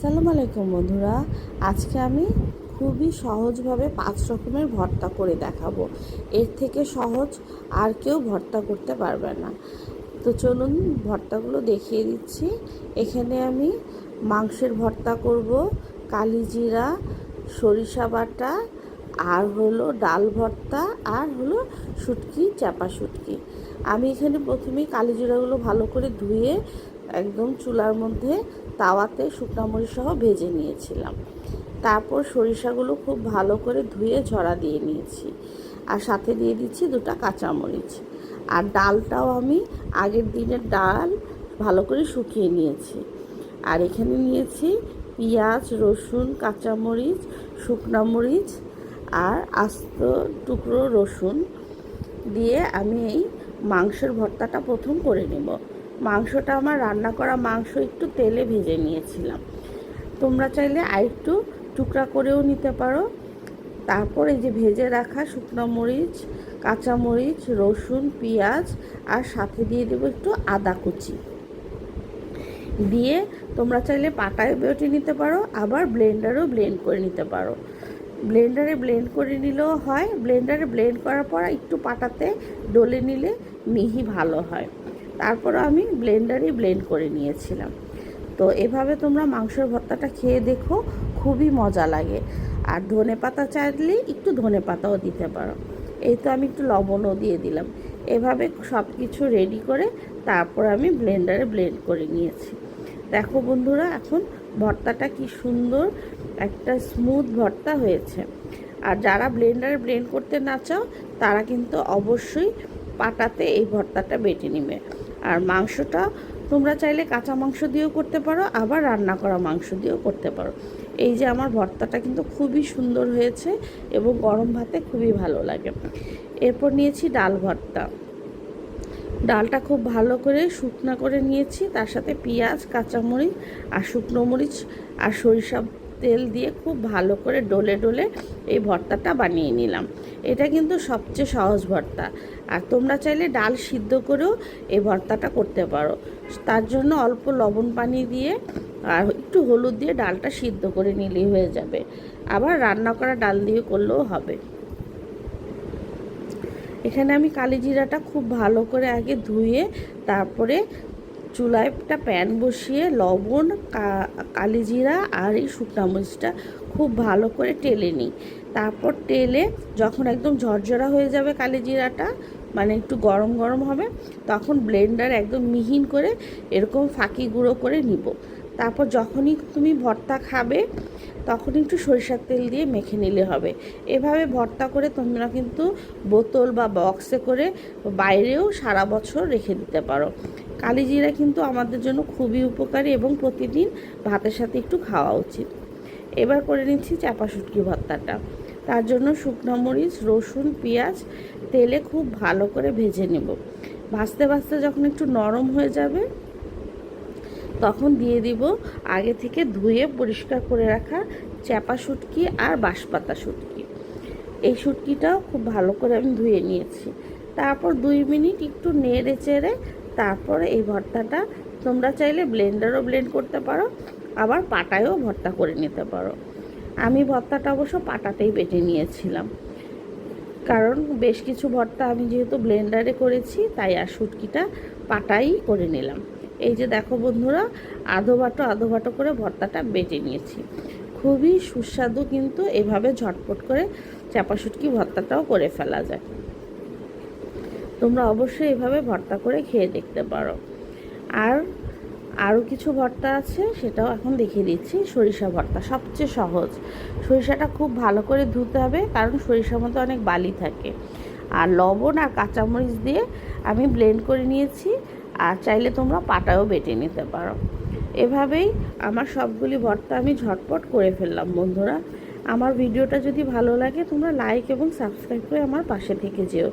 আসসালামু আলাইকুম বন্ধুরা। আজকে আমি খুবই সহজভাবে পাঁচ রকমের ভর্তা করে দেখাবো। এর থেকে সহজ আর কেউ ভর্তা করতে পারবে না। তো চলুন ভর্তাগুলো দেখিয়ে দিচ্ছি। এখানে আমি মাংসের ভর্তা করব, কালিজিরা, সরিষা বাটা, আর হলো ডাল ভর্তা, আর হলো শুটকি চাপা শুটকি আমি এখানে প্রথমেই কালিজিরাগুলো ভালো করে ধুয়ে একদম চুলার মধ্যে তাওয়াতে মরিচ সহ ভেজে নিয়েছিলাম। তারপর সরিষাগুলো খুব ভালো করে ধুয়ে ঝরা দিয়ে নিয়েছি। আর সাথে দিয়ে দিচ্ছি দুটা কাঁচামরিচ আর ডালটাও আমি আগের দিনের ডাল ভালো করে শুকিয়ে নিয়েছি। আর এখানে নিয়েছি পেঁয়াজ, রসুন কাঁচামরিচ শুকনা মরিচ আর আস্ত টুকরো রসুন। দিয়ে আমি এই মাংসের ভর্তাটা প্রথম করে নেব। মাংসটা আমার রান্না করা মাংস একটু তেলে ভেজে নিয়েছিলাম। তোমরা চাইলে আরেকটু টুকরা করেও নিতে পারো। তারপর এই যে ভেজে রাখা শুকনো মরিচ, কাঁচা মরিচ, রসুন, পেঁয়াজ আর সাথে দিয়ে দেবো একটু আদা কুচি। দিয়ে তোমরা চাইলে পাটায় বেটে নিতে পারো, আবার ব্লেন্ডারও ব্লেন্ড করে নিতে পারো। ব্লেন্ডারে ব্লেন্ড করে নিলেও হয়, ব্লেন্ডারে ব্লেন্ড করার পর একটু পাটাতে ডলে নিলে মিহি ভালো হয়। তারপর আমি ব্লেন্ডারে ব্লেন্ড করে নিয়েছিলাম। তো এভাবে তোমরা মাংসের ভর্তাটা খেয়ে দেখো, খুবই মজা লাগে। আর ধনে পাতা চাইলে একটু ধনে পাতাও দিতে পারো। এই তো আমি একটু লবণও দিয়ে দিলাম। এভাবে সব কিছু রেডি করে তারপর আমি ব্লেন্ডারে ব্লেন্ড করে নিয়েছি। দেখো বন্ধুরা, এখন ভর্তাটা কি সুন্দর একটা স্মুথ ভর্তা হয়েছে। আর যারা ব্লেন্ডারে ব্লেন্ড করতে না চাও, তারা কিন্তু অবশ্যই পাটাতে এই ভর্তাটা বেটে নেবে। আর মাংসটা তোমরা চাইলে কাঁচা মাংস দিয়েও করতে পারো, আবার রান্না করা মাংস দিয়েও করতে পারো। এই যে আমার ভর্তাটা কিন্তু খুবই সুন্দর হয়েছে এবং গরম ভাতে খুবই ভালো লাগে। এরপর নিয়েছি ডাল ভর্তা। ডালটা খুব ভালো করে শুকনা করে নিয়েছি, তার সাথে পেঁয়াজ, কাঁচামরিচ আর শুকনো মরিচ আর সরিষা তেল দিয়ে খুব ভালো করে ডলে ডলে এই ভর্তাটা বানিয়ে নিলাম। এটা কিন্তু সবচেয়ে সহজ ভর্তা। আর তোমরা চাইলে ডাল সিদ্ধ করেও এই ভর্তাটা করতে পারো। তার জন্য অল্প লবণ পানি দিয়ে আর একটু হলুদ দিয়ে ডালটা সিদ্ধ করে নিলেই হয়ে যাবে। আবার রান্না করা ডাল দিয়ে করলেও হবে। এখানে আমি কালি জিরাটা খুব ভালো করে আগে ধুয়ে তারপরে চুলায় একটা প্যান বসিয়ে লবণ কালি জিরা আর এই শুকনা মরিচটা খুব ভালো করে টেলে নিই। তারপর টেলে যখন একদম ঝরঝরা হয়ে যাবে কালি জিরাটা মানে একটু গরম গরম হবে, তখন ব্লেন্ডার একদম মিহিন করে এরকম ফাঁকি গুঁড়ো করে নিব। তারপর যখনই তুমি ভর্তা খাবে, তখন একটু সরিষার তেল দিয়ে মেখে নিলে হবে। এভাবে ভর্তা করে তোমরা কিন্তু বোতল বা বক্সে করে বাইরেও সারা বছর রেখে দিতে পারো। কালিজিরা কিন্তু আমাদের জন্য খুবই উপকারী এবং প্রতিদিন ভাতের সাথে একটু খাওয়া উচিত। এবার করে নিচ্ছি চাপা শুটকি ভর্তাটা। তার জন্য শুকনো মরিচ, রসুন, পেঁয়াজ, তেলে খুব ভালো করে ভেজে নেব। ভাজতে ভাজতে যখন একটু নরম হয়ে যাবে, তখন দিয়ে দিব আগে থেকে ধুয়ে পরিষ্কার করে রাখা চ্যাপা শুটকি আর বাঁশপাতা শুটকি। এই শুটকিটাও খুব ভালো করে আমি ধুয়ে নিয়েছি। তারপর দুই মিনিট একটু নেড়ে চেড়ে তারপরে এই ভর্তাটা তোমরা চাইলে ব্লেন্ডারও ব্লেন্ড করতে পারো, আবার পাটায়ও ভর্তা করে নিতে পারো। আমি ভর্তাটা অবশ্য পাটাতেই বেটে নিয়েছিলাম। কারণ বেশ কিছু ভর্তা আমি যেহেতু ব্লেন্ডারে করেছি, তাই আর শুটকিটা পাটাই করে নিলাম। এই যে দেখো বন্ধুরা, আধো বাটো আধো বাটো করে ভর্তাটা বেটে নিয়েছি। খুবই সুস্বাদু কিন্তু এভাবে ঝটপট করে চাপা শুটকি ভর্তাটাও করে ফেলা যায়। তোমরা অবশ্যই এভাবে ভর্তা করে খেয়ে দেখতে পারো। আর আরও কিছু ভর্তা আছে, সেটাও এখন দেখিয়ে দিচ্ছি। সরিষা ভর্তা সবচেয়ে সহজ। সরিষাটা খুব ভালো করে ধুতে হবে, কারণ সরিষার মধ্যে অনেক বালি থাকে। আর লবণ আর কাঁচামরিচ দিয়ে আমি ব্লেন্ড করে নিয়েছি, আর চাইলে তোমরা পাটাও বেটে নিতে পারো। এভাবেই আমার সবগুলি ভর্তা আমি ঝটপট করে ফেললাম, বন্ধুরা। আমার ভিডিওটা যদি ভালো লাগে, তোমরা লাইক এবং সাবস্ক্রাইব করে আমার পাশে থেকে যেও।